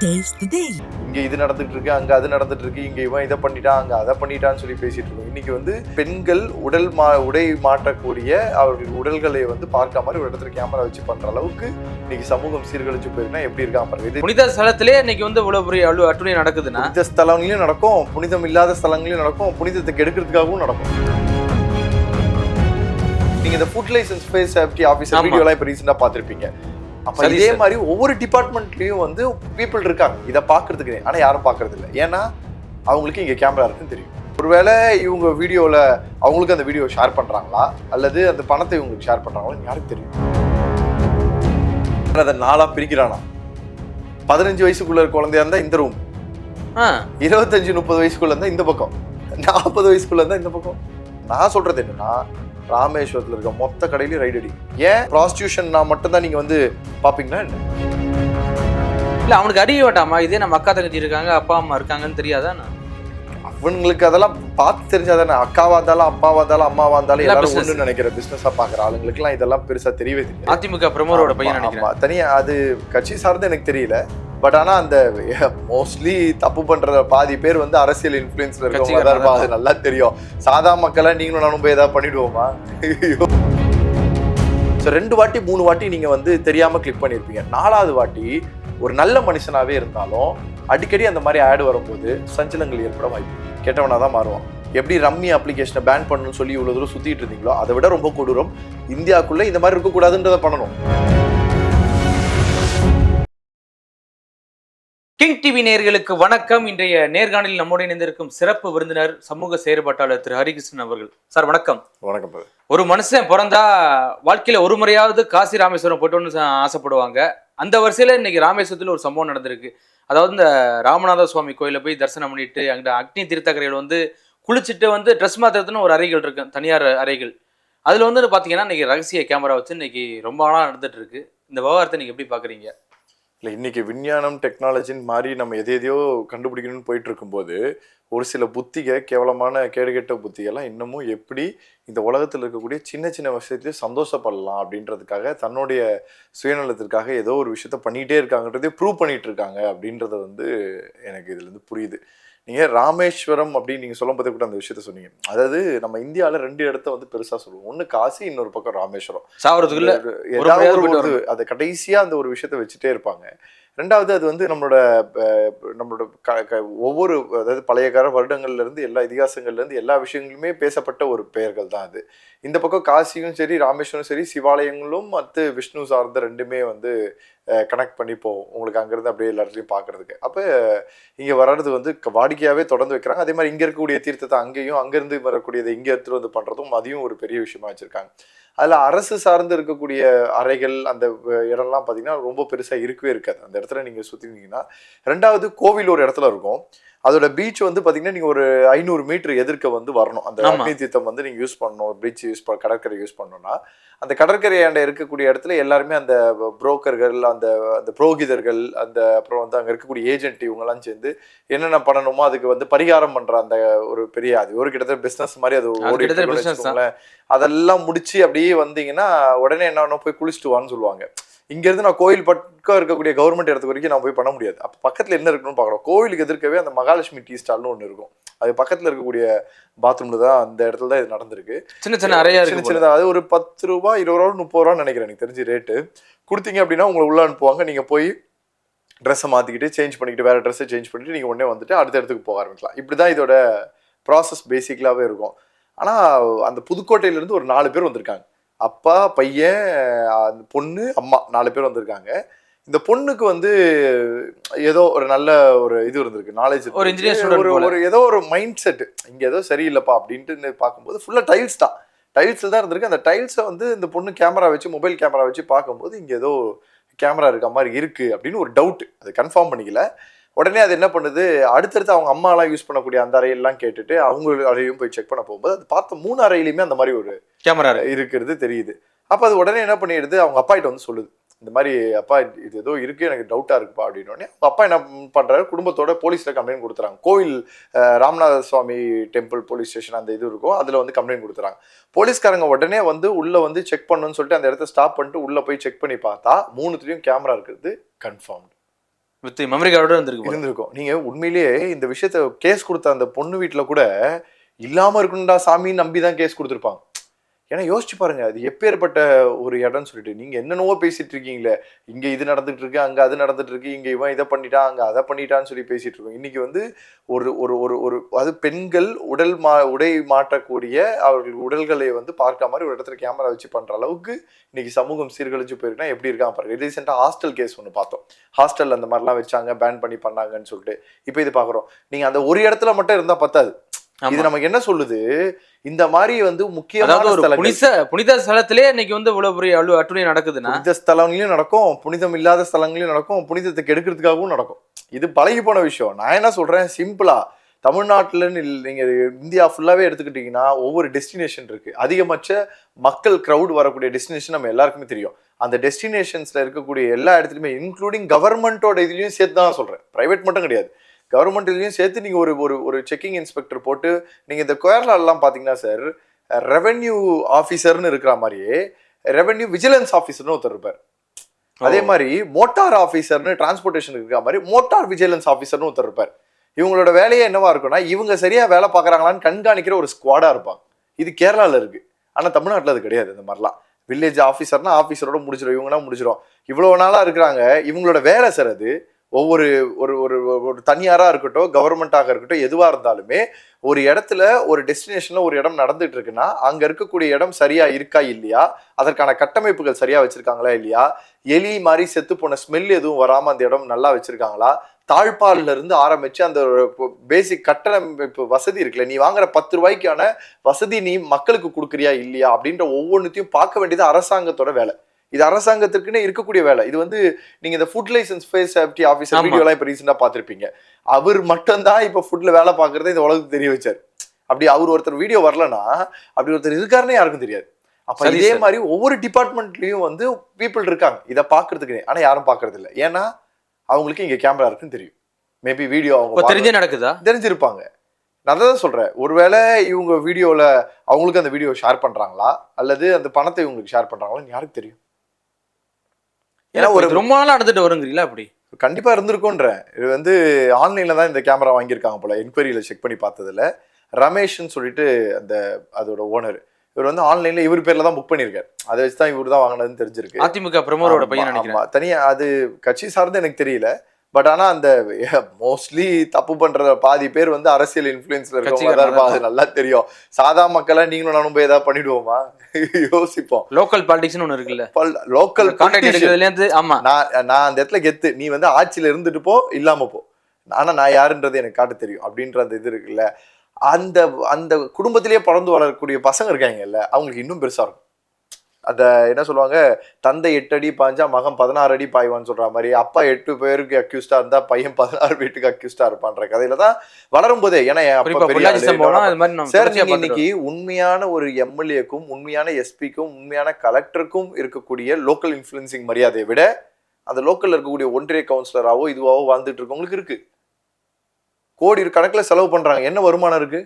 இங்க இது நடந்துட்டு இருக்கு அங்க அது நடந்துட்டு இருக்கு இங்க இவன் இதை பண்ணிட்டான் அங்க அதை பண்ணிட்டான்னு சொல்லி பேசிட்டு இருக்கோம். இன்னைக்கு வந்து பெண்கள் உடல் மா உடை மாற்றக்கூடிய அவர்கள் உடல்களை வந்து பார்க்க மாதிரி ஒரு இடத்துல கேமரா வச்சு பண்ற அளவுக்கு இன்னைக்கு சமூகம் சீர்கழிச்சு போயிருந்தா எப்படி இருக்கான் பாருங்க இது புனித ஸ்தலத்திலே இன்னைக்கு வந்து இவ்வளவு பெரிய அழு அட்டுணை நடக்குதுன்னா? புனித ஸ்தலங்களையும் நடக்கும் புனிதம் இல்லாத ஸ்தலங்களையும் நடக்கும் புனிதத்தை கெடுக்கிறதுக்காகவும் நடக்கும். நீங்க இந்த food license face safety officer ஆமா. வீடியோலாம் இப்போ ரீசெண்டாக பார்த்துருப்பீங்க. அப்ப இதே. மாதிரி ஒவ்வொரு டிபார்ட்மெண்ட்லயும் வந்து பீப்புள் இருக்காங்க. இதை பார்க்கறதுக்கு ஆனா யாரும் பார்க்கறது இல்லை. ஏன்னா அவங்களுக்கு இங்க கேமரா இருக்குன்னு தெரியும். ஒருவேளை இவங்க வீடியோல அவங்களுக்கு அந்த வீடியோ ஷேர் பண்றாங்களா? அல்லது அந்த பணத்தை இவங்களுக்கு ஷேர் பண்றாங்களா யாருக்கு தெரியும். அதை நாளா பிரிக்கிறானா? பதினஞ்சு வயசுக்குள்ள குழந்தையா இருந்தா இந்த ரூம் இருபத்தஞ்சு முப்பது வயசுக்குள்ள இருந்தா இந்த பக்கம். நாற்பது வயசுக்குள்ள இருந்தா இந்த பக்கம். நான் சொல்றது என்னன்னா ராமேஸ்வரத்துல இருக்க மொத்த கடையிலயும் ரைடு அடி ஏன்? ப்ராஸ்டியூஷன் நான் மட்டும்தான் நீங்க வந்து பாப்பீங்களா என்ன? இல்ல அவனுக்கு அறிய வேண்டாமா? இதே நம்ம அக்கா தங்கச்சி இருக்காங்க அப்பா அம்மா இருக்காங்கன்னு தெரியாதா அவனுங்களுக்கு அதெல்லாம் பார்த்து தெரிஞ்சாதானே. அக்காவா இருந்தாலும் அப்பாவா இருந்தாலும் அம்மாவா இருந்தாலும் எல்லாரும். ஒண்ணு நினைக்கிற பிசினஸா பாக்குற ஆளுங்களுக்குலாம் இதெல்லாம் பெருசா தெரியவே தெரியாது. அதிமுக பிரமுகரோட பையன் ஆமா, நினைக்கிறேன். ஆமா. தனியா அது கட்சி சார்ந்து எனக்கு தெரியல. பட் ஆனா அந்த மோஸ்ட்லி தப்பு பண்ற பாதி பேர் வந்து அரசியல் இன்ஃபுளுன்ஸ்ல இருக்கவங்க தான் இருப்பாங்க. அது நல்லா தெரியும். சாதா மக்களா நீங்களும் நானும் போய் ஏதாவது பண்ணிடுவோமா? ஸோ ரெண்டு வாட்டி மூணு வாட்டி நீங்க வந்து தெரியாம கிளிக் பண்ணியிருப்பீங்க நாலாவது வாட்டி ஒரு நல்ல மனுஷனாவே இருந்தாலும் அடிக்கடி அந்த மாதிரி ஆட் வரும்போது சஞ்சலங்கள் ஏற்பட வாய்ப்பு கெட்டவனா தான் மாறுவான். எப்படி ரம்மி அப்ளிகேஷனை பேன் பண்ணணும்னு சொல்லி இவ்வளவு தூரம் சுத்திட்டு இருந்தீங்களோ அதை விட ரொம்ப கொடூரம். இந்தியாக்குள்ள இந்த மாதிரி இருக்கக்கூடாதுன்றதை பண்ணணும். கிங் டிவி நேயர்களுக்கு வணக்கம். இன்றைய நேர்காணலில் நம்மோடு இணைந்திருக்கும் சிறப்பு விருந்தினர் சமூக செயற்பாட்டாளர் திரு ஹரிகிருஷ்ணன் அவர்கள். சார் வணக்கம். வணக்கம். ஒரு மனுஷன் பிறந்தா வாழ்க்கையில ஒரு முறையாவது காசி ராமேஸ்வரம் போட்டோன்னு ஆசைப்படுவாங்க. அந்த வரிசையில இன்னைக்கு ராமேஸ்வரத்துல ஒரு சம்பவம் நடந்திருக்கு. அதாவது இந்த ராமநாத சுவாமி கோயில போய் தரிசனம் பண்ணிட்டு அங்க அக்னி தீர்த்தக்கரையில் வந்து குளிச்சுட்டு வந்து ட்ரெஸ் மாத்திரத்துன்னு ஒரு அறைகள் இருக்கு தனியார் அறைகள். அதுல வந்து பாத்தீங்கன்னா இன்னைக்கு ரகசிய கேமரா வச்சு இன்னைக்கு ரொம்ப நாளா நடந்துட்டு இருக்கு. இந்த விவகாரத்தை நீங்க எப்படி பாக்குறீங்க? இல்லை இன்றைக்கி விஞ்ஞானம் டெக்னாலஜின்னு மாதிரி நம்ம எதை எதையோ கண்டுபிடிக்கணும்னு போயிட்டு இருக்கும்போது ஒரு சில புத்திக கேவலமான கேடுகெட்ட புத்திகெல்லாம் இன்னமும் எப்படி இந்த உலகத்தில் இருக்கக்கூடிய சின்ன சின்ன விஷயத்தையும் சந்தோஷப்படலாம் அப்படின்றதுக்காக தன்னுடைய சுயநலத்திற்காக ஏதோ ஒரு விஷயத்த பண்ணிகிட்டே இருக்காங்கன்றதே ப்ரூவ் பண்ணிகிட்டு இருக்காங்க அப்படின்றத வந்து எனக்கு இதுலேருந்து புரியுது. நீங்க ராமேஸ்வரம் அப்படின்னு நீங்க சொல்லும் போதே கூட அந்த விஷயத்த சொன்னீங்க. அதாவது நம்ம இந்தியாவில் ரெண்டு இடத்த வந்து பெருசா சொல்லுவோம். ஒன்று காசி இன்னொரு பக்கம் ராமேஸ்வரம். ஒரு ஏதாவது ஒரு அது கடைசியா அந்த ஒரு விஷயத்த வச்சுட்டே இருப்பாங்க. ரெண்டாவது அது வந்து நம்மளோட நம்மளோட க- ஒவ்வொரு அதாவது பழைய கால வருடங்கள்ல இருந்து எல்லா இதிகாசங்கள்ல இருந்து எல்லா விஷயங்களுமே பேசப்பட்ட ஒரு பெயர்கள் தான் அது. இந்த பக்கம் காசியும் சரி ராமேஸ்வரம் சரி சிவாலயங்களும் மற்ற விஷ்ணு சார்ந்த ரெண்டுமே வந்து கனெக்ட் பண்ணி போவோம். உங்களுக்கு அங்கேருந்து அப்படியே எல்லா இடத்துலையும் பார்க்கறதுக்கு அப்போ இங்கே வர்றது வந்து வாடிக்கையாகவே தொடர்ந்து வைக்கிறாங்க. அதே மாதிரி இங்கே இருக்கக்கூடிய தீர்த்தத்தை அங்கேயும் அங்கேருந்து வரக்கூடியதை இங்கே எடுத்துட்டு வந்து பண்ணுறதும் அதையும் ஒரு பெரிய விஷயமா வச்சுருக்காங்க. அதில் அரசு சார்ந்து இருக்கக்கூடிய அறைகள் அந்த இடம்லாம் பார்த்தீங்கன்னா ரொம்ப பெருசாக இருக்கவே இருக்காது. அந்த இடத்துல நீங்கள் சுற்றினீங்கன்னா ரெண்டாவது கோவில் ஒரு இடத்துல இருக்கும். அதோட பீச் வந்து பார்த்தீங்கன்னா நீங்கள் ஒரு ஐநூறு மீட்டர் எதிர்க்க வந்து வரணும் அந்த. அக்னி தீர்த்தம் வந்து நீங்கள் யூஸ் பண்ணணும் பீச் யூஸ் பண்ண கடற்கரை யூஸ் பண்ணணும்னா அந்த கடற்கரையாண்ட இருக்கக்கூடிய இடத்துல எல்லாருமே அந்த புரோக்கர்கள் அந்த அந்த புரோகிதர்கள் அந்த அப்புறம் வந்து அங்கே இருக்கக்கூடிய ஏஜென்ட் இவங்கெல்லாம் சேர்ந்து என்னென்ன பண்ணணுமோ அதுக்கு வந்து பரிகாரம் பண்ற அந்த ஒரு பெரிய அது ஒரு கிட்டத்தட்ட பிசினஸ் மாதிரி அது. வச்சுக்கோங்களேன். அதெல்லாம் முடிச்சு அப்படியே வந்தீங்கன்னா உடனே என்ன போய் குளிச்சுட்டு வான்னு சொல்லுவாங்க இங்க இருந்து நான் கோயில் பக்கம் இருக்கக்கூடிய கவர்மெண்ட் இடத்துக்கு வரைக்கும் நான் போய் பண்ண முடியாது. அப்ப பக்கத்துல என்ன இருக்குன்னு பார்க்கணும். கோயிலுக்கு எதிர்க்கவே அந்த மகாலட்சுமி டீ ஸ்டால்னு ஒன்று இருக்கும். அது பக்கத்துல இருக்கக்கூடிய பாத்ரூம்ல தான் அந்த இடத்துல தான் இது நடந்திருக்கு. சின்ன சின்ன அறையா சின்ன இருக்கு போல. சின்னதா. அது ஒரு பத்து ரூபா இருபது ரூபா முப்பது ரூபா நினைக்கிறேன் எனக்கு தெரிஞ்சு ரேட்டு கொடுத்தீங்க அப்படின்னா உங்களை உள்ள அனுப்புவாங்க. நீங்க போய் ட்ரெஸ்ஸை மாற்றிக்கிட்டு சேஞ்ச் பண்ணிக்கிட்டு வேற ட்ரெஸ்ஸை சேஞ்ச் பண்ணிட்டு நீங்கள் உடனே வந்துட்டு அடுத்த இடத்துக்கு போக ஆரம்பிக்கலாம். இப்படி தான் இதோட ப்ராசஸ் பேசிக்கலாகவே இருக்கும். ஆனால் அந்த புதுக்கோட்டையிலேருந்து ஒரு நாலு பேர் வந்திருக்காங்க. அப்பா பையன் அந்த பொண்ணு அம்மா நாலு பேர் வந்திருக்காங்க. இந்த பொண்ணுக்கு வந்து ஏதோ ஒரு நல்ல ஒரு இது இருந்திருக்கு நாலேஜ் ஒரு student ஒரு ஏதோ ஒரு மைண்ட் செட் இங்க ஏதோ சரியில்லைப்பா அப்படின்ட்டு பார்க்கும்போது ஃபுல்லா டைல்ஸ் தான். டைல்ஸ் தான் இருந்திருக்கு. அந்த டைல்ஸை வந்து இந்த பொண்ணு கேமரா வச்சு மொபைல் கேமரா வச்சு பார்க்கும்போது இங்க ஏதோ கேமரா இருக்க மாதிரி இருக்கு அப்படின்னு ஒரு டவுட் அது கன்ஃபார்ம் பண்ணிக்கல. உடனே அது என்ன பண்ணுது? அடுத்தடுத்து அவங்க அம்மா எல்லாம் யூஸ் பண்ணக்கூடிய அந்த அறையெல்லாம் கேட்டுட்டு அவங்க அறையும் போய் செக் பண்ண போகும்போது அது பார்த்த மூணு அறையிலுமே அந்த மாதிரி ஒரு கேமரா இருக்கிறது தெரியுது. அப்ப அது உடனே என்ன பண்ணிடுது? அவங்க அப்பா கிட்ட வந்து சொல்லுது. இந்த மாதிரி அப்பா இது ஏதோ இருக்கு எனக்கு டவுட்டா இருக்குப்பா அப்படின்னு உடனே அவங்க அப்பா என்ன பண்றாரு? குடும்பத்தோட போலீஸ்ல கம்ப்ளைண்ட் கொடுத்துறாங்க. கோவில் Ramanatha Swamy temple police station அந்த இது இருக்கும். அதுல வந்து கம்ப்ளைண்ட் கொடுத்துறாங்க. போலீஸ்காரங்க உடனே வந்து உள்ள வந்து செக் பண்ணணும்னு சொல்லிட்டு அந்த இடத்த ஸ்டாப் பண்ணிட்டு உள்ள போய் செக் பண்ணி பார்த்தா மூணுத்துலயும் கேமரா இருக்கிறது கன்ஃபார்ம் வித் மெமரி கார்டோட இருந்திருக்கு இருந்திருக்கும். நீங்க உண்மையிலேயே இந்த விஷயத்த கேஸ் கொடுத்த அந்த பொண்ணு வீட்டுல கூட இல்லாம இருக்கணும்டா சாமின்னு நம்பி தான் கேஸ் கொடுத்துருப்பாங்க. ஏன்னா யோசிச்சு பாருங்க அது எப்பேற்பட்ட ஒரு இடம்னு சொல்லிட்டு. நீங்க என்னென்னவோ பேசிட்டு இருக்கீங்களே இங்க இது நடந்துட்டு இருக்கு அங்க அது நடந்துட்டு இருக்கு இங்க இவன் இதை பண்ணிட்டான் அங்க அதை பண்ணிட்டான்னு சொல்லி பேசிட்டு இருக்கோம். இன்னைக்கு வந்து ஒரு ஒரு ஒரு ஒரு அது பெண்கள் உடல் மா உடை மாற்றக்கூடிய அவர்கள் உடல்களை வந்து பார்க்க மாதிரி ஒரு இடத்துல கேமரா வச்சு பண்ற அளவுக்கு இன்னைக்கு சமூகம் சீர்கழிச்சு போயிருக்குன்னா எப்படி இருக்கான் பாருங்க. ரீசெண்டாக ஹாஸ்டல் கேஸ் ஒன்று பார்த்தோம். ஹாஸ்டல் அந்த மாதிரிலாம் வச்சாங்க பேன் பண்ணி பண்ணாங்கன்னு சொல்லிட்டு. இப்போ இது பார்க்குறோம். நீங்க அந்த ஒரு இடத்துல மட்டும் இருந்தா பத்தாது. இது நமக்கு என்ன சொல்லுது? இந்த மாதிரி வந்து முக்கியமான ஒரு புனித புனித ஸ்தலத்திலே இன்னைக்கு வந்து இவ்வளவு பெரிய அழு அட்டுணை நடக்குதுன்னா? புனித ஸ்தலங்களையும் நடக்கும் புனிதம் இல்லாத ஸ்தலங்களையும் நடக்கும் புனிதத்தை கெடுக்கிறதுக்காகவும் நடக்கும். இது பழகி போன விஷயம். நான் என்ன சொல்றேன்? சிம்பிளா தமிழ்நாட்டுலன்னு இல்ல, நீங்க இந்தியா ஃபுல்லாவே எடுத்துக்கிட்டீங்கன்னா ஒவ்வொரு டெஸ்டினேஷன் இருக்கு. அதிகபட்ச மக்கள் crowd வரக்கூடிய டெஸ்டினேஷன் நம்ம எல்லாருக்குமே தெரியும். அந்த டெஸ்டினேஷன்ஸ்ல இருக்கக்கூடிய எல்லா இடத்துலையுமே இன்க்ளூடிங் கவர்மெண்ட்டோட இதுலயும் சேர்த்து தான் சொல்றேன். பிரைவேட் மட்டும் கிடையாது. கவர்மெண்ட் இதுலயும் சேர்த்து நீங்க ஒரு ஒரு ஒரு செக்கிங் இன்ஸ்பெக்டர் போட்டு நீங்க இந்த கேரளா எல்லாம் பாத்தீங்கன்னா சார் ரெவென்யூ ஆஃபீஸர்னு இருக்கிற மாதிரியே ரெவென்யூ விஜிலன்ஸ் ஆஃபீஸர்னு ஒருத்தர் இருப்பார். அதே மாதிரி மோட்டார் ஆஃபீஸர்னு டிரான்ஸ்போர்ட்டேஷன் இருக்கிற மாதிரி மோட்டார் விஜிலன்ஸ் ஆஃபீஸர்னு ஒருத்தர் இருப்பார். இவங்களோட வேலையே என்னவா இருக்கும்னா இவங்க சரியா வேலை பார்க்கறாங்களான்னு கண்காணிக்கிற ஒரு ஸ்குவாடா இருப்பாங்க. இது கேரளால இருக்கு. ஆனா தமிழ்நாட்டுல அது கிடையாது இந்த மாதிரிலாம். வில்லேஜ் ஆஃபீஸர்னா ஆஃபீஸரோட முடிச்சிடும் இவங்கன்னா முடிச்சிடும் இவ்வளவு நாளா இருக்கிறாங்க இவங்களோட வேலை சார் அது ஒவ்வொரு ஒரு ஒரு ஒரு தனியாராக இருக்கட்டும் கவர்மெண்ட்டாக இருக்கட்டும் எதுவாக இருந்தாலுமே ஒரு இடத்துல ஒரு டெஸ்டினேஷனில் ஒரு இடம் நடந்துட்டு இருக்குன்னா அங்கே இருக்கக்கூடிய இடம் சரியாக இருக்கா இல்லையா? அதற்கான கட்டமைப்புகள் சரியாக வச்சுருக்காங்களா இல்லையா? எலி மாதிரி செத்து போன ஸ்மெல் எதுவும் வராமல் அந்த இடம் நல்லா வச்சுருக்காங்களா? தாழ்பால்ல இருந்து ஆரம்பித்து அந்த பேசிக் கட்டமைப்பு வசதி இருக்குல்ல நீ வாங்குற பத்து ரூபாய்க்கான வசதி நீ மக்களுக்கு கொடுக்குறியா இல்லையா? அப்படின்ற ஒவ்வொன்றுத்தையும் பார்க்க வேண்டியது அரசாங்கத்தோட வேலை. இது அரசாங்கத்திற்குன்னு இருக்கக்கூடிய வேலை. இது வந்து நீங்க இந்த food license face safety officer ஆமா. வீடியோ எல்லாம் இப்ப ரீசெண்டா பார்த்திருப்பீங்க. அவர் மட்டும்தான் இப்ப ஃபுட்ல வேலை பார்க்கறத இந்த உலகத்துக்கு தெரிய வச்சார். அப்படி அவர் ஒருத்தர் வீடியோ வரலனா அப்படி ஒருத்தர் இருக்காருன்னே யாருக்கும் தெரியாது. அப்ப இதே. மாதிரி ஒவ்வொரு டிபார்ட்மெண்ட்லயும் வந்து பீப்புள் இருக்காங்க. இதை பாக்குறதுக்கு ஆனா யாரும் பாக்குறது இல்ல ஏன்னா அவங்களுக்கு இங்க கேமரா இருக்குன்னு தெரியும். மேபி வீடியோ அவங்க தெரிஞ்சே நடக்குதா? தெரிஞ்சிருப்பாங்க. நான் தான் சொல்றேன். ஒருவேளை இவங்க வீடியோல அவங்களுக்கு அந்த வீடியோ ஷேர் பண்றாங்களா? அல்லது அந்த பணத்தை இவங்களுக்கு ஷேர் பண்றாங்களான்னு யாருக்கு தெரியும்? ஏன்னா ஒரு ரொம்ப நாளா நடந்துட்டு வருங்கிறீங்களா அப்படி? கண்டிப்பா இருந்திருக்கும்ன்றேன் இது வந்து ஆன்லைன்ல தான் இந்த கேமரா வாங்கியிருக்காங்க போல. என்கொயரியில செக் பண்ணி பார்த்ததுல. ரமேஷ்னு சொல்லிட்டு அந்த அதோட ஓனர் இவர் வந்து ஆன்லைன்ல இவர் பேர்ல தான் புக் பண்ணியிருக்காரு. அதை வச்சு தான் இவர் தான் வாங்கினதுன்னு தெரிஞ்சிருக்கு. அதிமுக பிரமுகரோட பையன் நினைக்கிறேன். தனியா அது கட்சி சார்ந்து எனக்கு தெரியல. பட் ஆனா அந்த மோஸ்ட்லி தப்பு பண்ற பாதி பேர் வந்து அரசியல் இன்ஃபுளுன்ஸ்ல இருக்கவங்க தான் இருப்பாங்க. அது நல்லா தெரியும். சாதா மக்களா நீங்களும் நானும் போய் ஏதாவது பண்ணிடுவோமா? யோசிப்போம். லோக்கல் பாலிடிக்ஸ்னு ஒண்ணு இருக்குல்ல. லோக்கல் கான்டாக்ட் ஆமா. நான் நான் அந்த இடத்துல கெத்து. நீ வந்து ஆட்சியில இருந்துட்டு போ இல்லாம போ. ஆனா நான் யாருன்றது எனக்கு காட்ட தெரியும். அப்படின்ற அந்த இது இருக்குல்ல. அந்த அந்த குடும்பத்திலேயே பிறந்து வளரக்கூடிய பசங்க இருக்காங்கல்ல அவங்களுக்கு இன்னும் பெருசா இருக்கும். அந்த என்ன சொல்லுவாங்க தந்தை எட்டு அடி பாஞ்சா மகன் பதினாறு அடி பாய்வான்னு சொல்ற மாதிரி அப்பா எட்டு பேருக்கு அக்யூஸ்டா இருந்தா பையன் பதினாறு வீட்டுக்கு அக்யூஸ்டா இருப்பான்ற கதையில தான் வளரும் போதே. ஏன்னா சார் தொடர்ச்சியா நீங்க பார்த்துட்டு இன்னைக்கு உண்மையான ஒரு எம்எல்ஏக்கும் உண்மையான எஸ்பிக்கும் உண்மையான கலெக்டருக்கும் இருக்கக்கூடிய லோக்கல் இன்ஃப்ளூயன்சிங் மரியாதையை விட அந்த லோக்கல்ல இருக்கக்கூடிய ஒன்றிய கவுன்சிலராவோ இதுவாவோ வாழ்ந்துட்டு இருக்கவங்களுக்கு இருக்கு. கோடி கணக்குல செலவு பண்றாங்க. என்ன வருமானம் இருக்கு?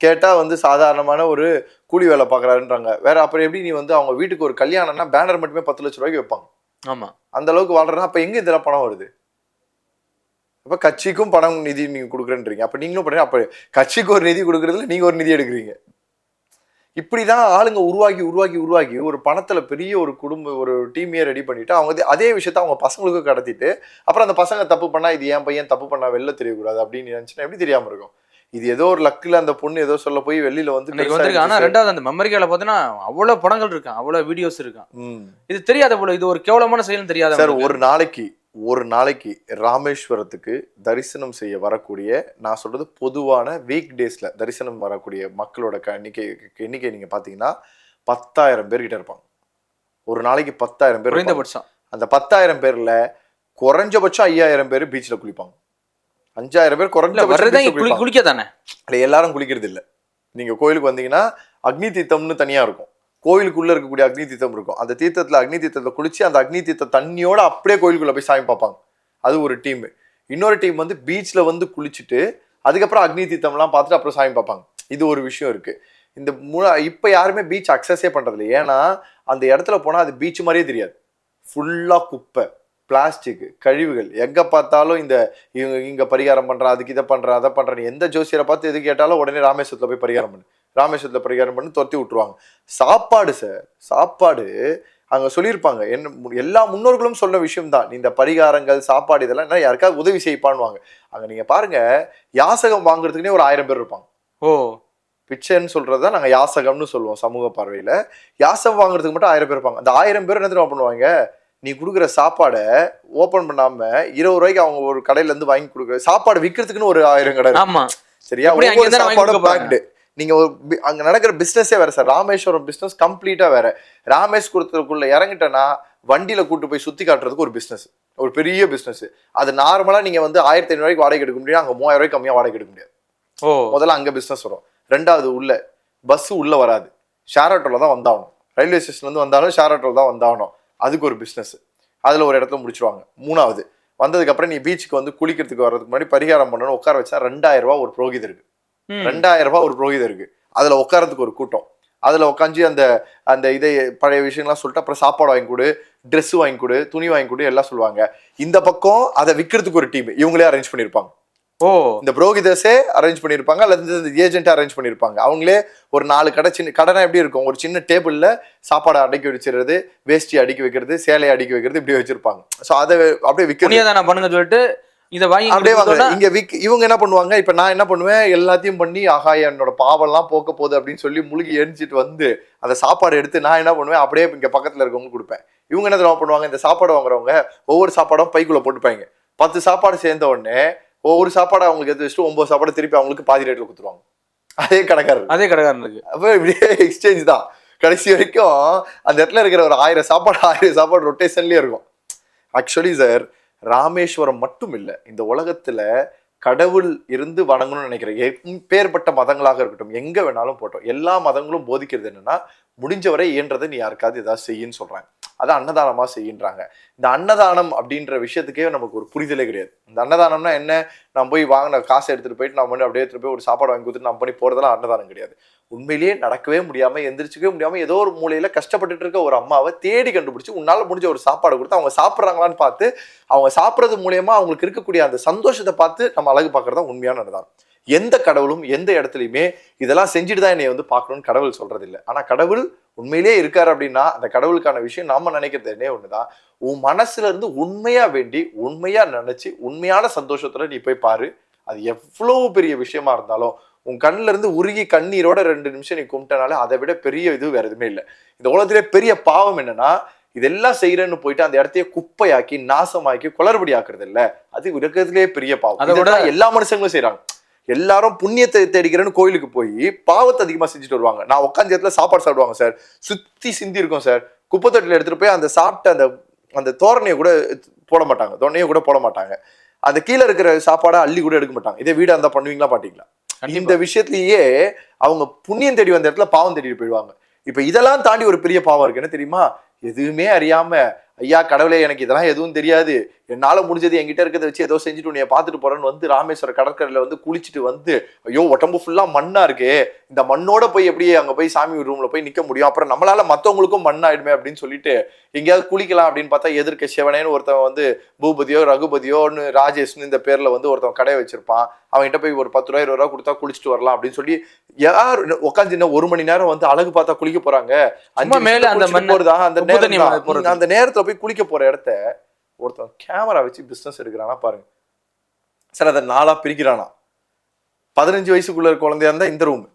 கேட்டா வந்து சாதாரணமான ஒரு கூலி வேலை பாக்குறாருன்றாங்க. வேற அப்புறம் எப்படி நீ வந்து அவங்க வீட்டுக்கு ஒரு கல்யாணம்னா பேனர் மட்டுமே பத்து லட்ச ரூபாய்க்கு வைப்பாங்க. ஆமா. அந்த அளவுக்கு வாழ்றனா அப்ப எங்க இதெல்லாம் பணம் வருது? அப்ப கட்சிக்கும் பணம் நிதி நீங்க கொடுக்குறேன்றீங்க. அப்ப நீங்களும் பண்ணுங்க அப்ப கட்சிக்கு ஒரு நிதி கொடுக்கறதுல நீங்க ஒரு நிதி எடுக்கிறீங்க. இப்படிதான் ஆளுங்க உருவாக்கி உருவாக்கி உருவாக்கி ஒரு பணத்துல பெரிய ஒரு குடும்ப ஒரு டீமையே ரெடி பண்ணிட்டு அவங்க அதே- விஷயத்த அவங்க பசங்களுக்கும் கடத்திட்டு அப்புறம் அந்த பசங்க தப்பு பண்ணா இது என் பையன் தப்பு பண்ணா வெளில தெரியக்கூடாது அப்படின்னு நினைச்சுன்னா எப்படி தெரியாம இருக்கும்? இது ஏதோ ஒரு லக்குல அந்த பொண்ணு ஏதோ சொல்ல போய் வெளியில வந்து இன்னைக்கு வந்திருக்கு ஆனா. ரெண்டாவது அந்த மெமரி கார்டில் பார்த்தீங்கன்னா அவ்வளவு படங்கள் இருக்கான். அவ்வளவு வீடியோஸ் இருக்கான். இது தெரியாத போல இது ஒரு கேவலமான செயல்னு தெரியாத சார் ஒரு நாளைக்கு ஒரு நாளைக்கு ராமேஸ்வரத்துக்கு தரிசனம் செய்ய வரக்கூடிய நான் சொல்றது பொதுவான வீக் டேஸ்ல தரிசனம் வரக்கூடிய மக்களோட எண்ணிக்கை எண்ணிக்கை நீங்க பாத்தீங்கன்னா பத்தாயிரம் பேர் கிட்ட இருப்பாங்க. ஒரு நாளைக்கு பத்தாயிரம் பேர். குறைந்தபட்சம். அந்த பத்தாயிரம் பேர்ல குறைஞ்சபட்சம் ஐயாயிரம் பேர் பீச்ல குளிப்பாங்க. அஞ்சாயிரம் பேர் குறைஞ்ச வர்றதே குளிக்க தானே இல்ல எல்லாரும் குளிக்கிறது இல்ல நீங்க கோயிலுக்கு வந்தீங்கன்னா அக்னி தீர்த்தம்னு தனியா இருக்கும். கோயிலுக்குள்ள இருக்கக்கூடிய அக்னி தீர்த்தம் இருக்கும். அந்த தீர்த்தத்துல அக்னி தீர்த்தத்தை குளிச்சு அந்த அக்னி தீர்த்த தண்ணியோட அப்படியே கோயிலுக்குள்ள போய் சாமி பார்ப்பாங்க. அது ஒரு டீம். இன்னொரு டீம் வந்து பீச்ல வந்து குளிச்சுட்டு அதுக்கப்புறம் அக்னி தீர்த்தம்லாம் பார்த்துட்டு அப்புறம் சாமி பார்ப்பாங்க. இது ஒரு விஷயம் இருக்கு. இந்த முழு இப்போ யாருமே பீச் அக்சஸே பண்றது இல்லை ஏன்னா அந்த இடத்துல போனா அது பீச் மாதிரியே தெரியாது. ஃபுல்லா குப்பை. பிளாஸ்டிக் கழிவுகள். எங்க பார்த்தாலும் இந்த இவங்க இங்க பரிகாரம் பண்றா அதுக்கு இதை பண்றா அதை பண்றேன் எந்த ஜோசியரை பார்த்து எது கேட்டாலும் உடனே ராமேஸ்வரத்துல போய் பரிகாரம் பண்ணு. ராமேஸ்வரத்துல பரிகாரம் பண்ணி துரத்தி விட்டுருவாங்க. சாப்பாடு சார் சாப்பாடு அங்க சொல்லியிருப்பாங்க. என்ன எல்லா முன்னோர்களும் சொன்ன விஷயம் தான் இந்த பரிகாரங்கள் சாப்பாடு இதெல்லாம் என்ன யாருக்காவது உதவி செய்ப்பான்னுவாங்க அங்க நீங்க பாருங்க யாசகம் வாங்குறதுக்குனே ஒரு ஆயிரம் பேர் இருப்பாங்க. ஓ. பிச்சைன்னு சொல்றது தான் நாங்கள் யாசகம்னு சொல்லுவோம் சமூக பார்வையில். யாசகம் வாங்குறதுக்கு மட்டும் ஆயிரம் பேர் இருப்பாங்க. அந்த ஆயிரம் பேர் என்ன தெரியுமா பண்ணுவாங்க? நீ கொடுக்குற சாப்பாடை ஓப்பன் பண்ணாம இருபது ரூபாய்க்கு அவங்க ஒரு கடையில இருந்து வாங்கி கொடுக்குற சாப்பாடு விற்கிறதுக்குன்னு ஒரு ஆயிரம் கடை. ஆமா. சரியா? ஒவ்வொரு சாப்பாடும்? பேக்டு நீங்க ஒரு அங்க நடக்கிற பிசினஸே வேற சார் ராமேஸ்வரம் பிசினஸ் கம்ப்ளீட்டா வேற. ராமேஸ்வரத்துக்குள்ள இறங்கிட்டேன்னா வண்டியில கூட்டு போய் சுத்தி காட்டுறதுக்கு ஒரு பிசினஸ் ஒரு பெரிய பிசினஸ் அது நார்மலா நீங்க வந்து ஆயிரத்தி ஐநூறு ரூபாய்க்கு வாடகை எடுக்க முடியும் அங்க மூவாயிரம் ரூபாய்க்கு கம்மியா வாடகை எடுக்க முடியாது. ஓ. முதல்ல அங்க பிசினஸ் வரும். ரெண்டாவது உள்ள. பஸ் உள்ள வராது. ஷேர் ஆட்டோல தான் வந்தாகணும். ரயில்வே ஸ்டேஷன்ல இருந்து வந்தாலும் ஷேர் ஆட்டோல தான் வந்தாகணும். அதுக்கு ஒரு பிசினஸ் அதுல ஒரு இடத்துல முடிச்சிருவாங்க. மூணாவது வந்ததுக்கு அப்புறம் நீ பீச்சுக்கு வந்து குளிக்கிறதுக்கு வர்றதுக்கு முன்னாடி பரிகாரம் பண்ணணும் உட்கார வச்சா ரெண்டாயிரம் ரூபாய் ஒரு புரோகிதருக்கு ம். ரெண்டாயிரம் ரூபாய் ஒரு புரோகிதருக்கு அதுல உட்காரத்துக்கு ஒரு கூட்டம். அதுல உட்காந்து அந்த அந்த இதை பழைய விஷயங்கள்லாம் சொல்லிட்டு அப்புறம் சாப்பாடு வாங்கி கொடு Dress வாங்கி கொடு துணி வாங்கி கொடு எல்லாம் சொல்லுவாங்க. இந்த பக்கம் அதை விற்கிறதுக்கு ஒரு டீம் இவங்களே அரேஞ்ச் பண்ணியிருப்பாங்க ஓ. இந்த புரோகிதர்ஸே அரேஞ்ச் பண்ணியிருப்பாங்க அல்லது இந்த ஏஜென்ட் அரேஞ்ச் பண்ணியிருப்பாங்க அவங்களே ஒரு நாலு கடை சின்ன கடைனா எப்படி இருக்கும்? ஒரு சின்ன டேபிள்ல சாப்பாடை அடுக்கி வச்சிருறது வேஷ்டி அடுக்கி வைக்கிறது சேலையை அடுக்கி வைக்கிறது இப்படி வச்சிருப்பாங்க. ஸோ அதை அப்படியே விற்கிறது பண்ணுங்க சொல்லிட்டு இதை வாங்கி அப்படியே வாங்க. இங்க விக் இவங்க என்ன பண்ணுவாங்க? இப்ப நான் என்ன பண்ணுவேன்? எல்லாத்தையும் பண்ணி ஆகா என்னோட பாவம்லாம் போக்க போகுது அப்படின்னு சொல்லி முழுகி எரிஞ்சிட்டு வந்து அந்த சாப்பாடு எடுத்து நான் என்ன பண்ணுவேன்? அப்படியே இங்க பக்கத்துல இருக்கவங்க கொடுப்பேன். இவங்க என்ன பண்ணுவாங்க? இந்த சாப்பாடு வாங்குறவங்க ஒவ்வொரு சாப்பாடும் பைக்குள்ள போட்டுப்பாங்க. பத்து சாப்பாடு சேர்ந்த உடனே ஒவ்வொரு சாப்பாடு அவங்களுக்கு எடுத்து வச்சுட்டு ஒன்பது சாப்பாடு திருப்பி அவங்களுக்கு பாதி ரேட்ல கொடுத்துருவாங்க. அதே கடைக்காரர். அதே கடைக்காரனுக்கு அப்போ இப்படியே எக்ஸ்சேஞ்ச் தான். கடைசி வரைக்கும் அந்த இடத்துல இருக்கிற ஒரு ஆயிரம் சாப்பாடு ஆயிரம் சாப்பாடு ரொட்டேஷன்லயே இருக்கும். ஆக்சுவலி சார் ராமேஸ்வரம் மட்டும் இல்லை இந்த உலகத்துல கடவுள் இருந்து வணங்கணும்னு நினைக்கிறேன் எப்பேற்பட்ட மதங்களாக இருக்கட்டும் எங்க வேணாலும் போட்டோம் எல்லா மதங்களும் போதிக்கிறது என்னன்னா முடிஞ்சவரை இயன்றதை நீ யாருக்காவது ஏதாவது செய்யின்னு சொல்றாங்க. அதை அன்னதானமாக செய்கின்றாங்க. இந்த அன்னதானம் அப்படின்ற விஷயத்துக்கே நமக்கு ஒரு புரிதலே கிடையாது. இந்த அன்னதானம்னா என்ன? நான் போய் வாங்கின காசை எடுத்துட்டு போயிட்டு நான் பண்ணி அப்படியே எடுத்துகிட்டு போய் ஒரு சாப்பாடு வாங்கி கொடுத்துட்டு நான் பண்ணி போகிறதெல்லாம் அன்னதானம் கிடையாது. உண்மையிலேயே நடக்கவே முடியாமல் எந்திரிச்சிக்கவே முடியாமல் ஏதோ ஒரு மூலையில் கஷ்டப்பட்டுட்டு இருக்க ஒரு அம்மாவை தேடி கண்டுபிடிச்சி உன்னால் முடிஞ்ச ஒரு சாப்பாடு கொடுத்து அவங்க சாப்பிட்றாங்களான்னு பார்த்து அவங்க சாப்பிட்றது மூலயமா அவங்களுக்கு இருக்கக்கூடிய அந்த சந்தோஷத்தை பார்த்து நம்ம அழகு பார்க்குறது தான் உண்மையான நடந்தான் எந்த கடவுளும் எந்த இடத்துலையுமே இதெல்லாம் செஞ்சுட்டு தான் என்னை வந்து பார்க்கணும்னு கடவுள் சொல்றது இல்லை ஆனால் கடவுள் உண்மையிலேயே இருக்கார் அப்படின்னா அந்த கடவுளுக்கான விஷயம் நாம நினைக்கிறது என்னே ஒண்ணுதான். உன் மனசுல இருந்து உண்மையா வேண்டி உண்மையா நினைச்சு உண்மையான சந்தோஷத்துல நீ போய் பாரு. அது எவ்வளவு பெரிய விஷயமா இருந்தாலும் உன் கண்ணுல இருந்து உருகி கண்ணீரோட ரெண்டு நிமிஷம் நீ கும்பிட்டனாலே அதை விட பெரிய இது வேற எதுவுமே இல்லை. இந்த உலகத்திலே பெரிய பாவம் என்னன்னா இதெல்லாம் செய்யறேன்னு போயிட்டு அந்த இடத்தையே குப்பையாக்கி நாசமாக்கி குளறுபடி ஆக்குறது இல்ல. அது இருக்கிறதுலே பெரிய பாவம். அதை விட- எல்லா மனுஷங்களும் செய்றாங்க. எல்லாரும் புண்ணியத்தை தேடிக்கிறேன்னு கோயிலுக்கு போய் பாவத்தை அதிகமா செஞ்சுட்டு வருவாங்க. நான் உட்காந்த இடத்துல சாப்பாடு சாப்பிடுவாங்க சார். சுத்தி சிந்தி இருக்கும் சார். குப்பை தொட்டில எடுத்துட்டு போய் அந்த சாப்பிட்ட அந்த அந்த தோரணையை கூட போட மாட்டாங்க. தோரணையை கூட போட மாட்டாங்க. அந்த கீழே இருக்கிற சாப்பாடை அள்ளி கூட எடுக்க மாட்டாங்க. இதே வீடா இருந்தா பண்ணுவீங்களா பாட்டீங்களா இந்த விஷயத்திலேயே அவங்க புண்ணியம் தேடி வந்த இடத்துல பாவம் தேடிட்டு போயிடுவாங்க. இப்ப இதெல்லாம் தாண்டி ஒரு பெரிய பாவம் இருக்கு. என்ன தெரியுமா? எதுவுமே அறியாம ஐயா கடவுளே எனக்கு இதெல்லாம் எதுவும் தெரியாது. என்னால முடிஞ்சது என்கிட்ட இருக்கிறத வச்சு ஏதோ செஞ்சுட்டு உன்னைய பார்த்துட்டு போறேன்னு வந்து ராமேஸ்வர கடற்கரையில வந்து குளிச்சுட்டு வந்து ஐயோ உடம்பு ஃபுல்லா மண்ணா இருக்கே. இந்த மண்ணோட போய் எப்படியே அங்க போய் சாமி ரூம்ல போய் நிக்க முடியும். அப்புறம் நம்மளால மத்தவங்களுக்கும் மண் ஆயிடுமே அப்படின்னு சொல்லிட்டு எங்கேயாவது குளிக்கலாம் அப்படின்னு பார்த்தா எதிர்க்க சிவனேன்னு ஒருத்தன் வந்து பூபதியோ ரகுபதியோன்னு ராஜேஷ்னு இந்த பேர்ல வந்து ஒருத்தன் கடையை வச்சிருப்பான். அவன்கிட்ட போய் ஒரு பத்து ரூபாய் இருபது ரூபா கொடுத்தா குளிச்சுட்டு வரலாம் அப்படின்னு சொல்லி யார் உட்காந்து இன்னும் ஒரு மணி நேரம் வந்து அழகு பார்த்தா குளிக்க போறாங்க. சும்மா மேல அந்த போறதா? அந்த. அந்த நேரத்துல போய் குளிக்க போற இடத்த ஒருத்தன் கேமரா வச்சு பிசினஸ் எடுக்கிறானா பாருங்க. சார் அதை நாளா பிரிக்கிறானா? பதினஞ்சு வயசுக்குள்ள குழந்தையா இருந்தா இந்த ரூம்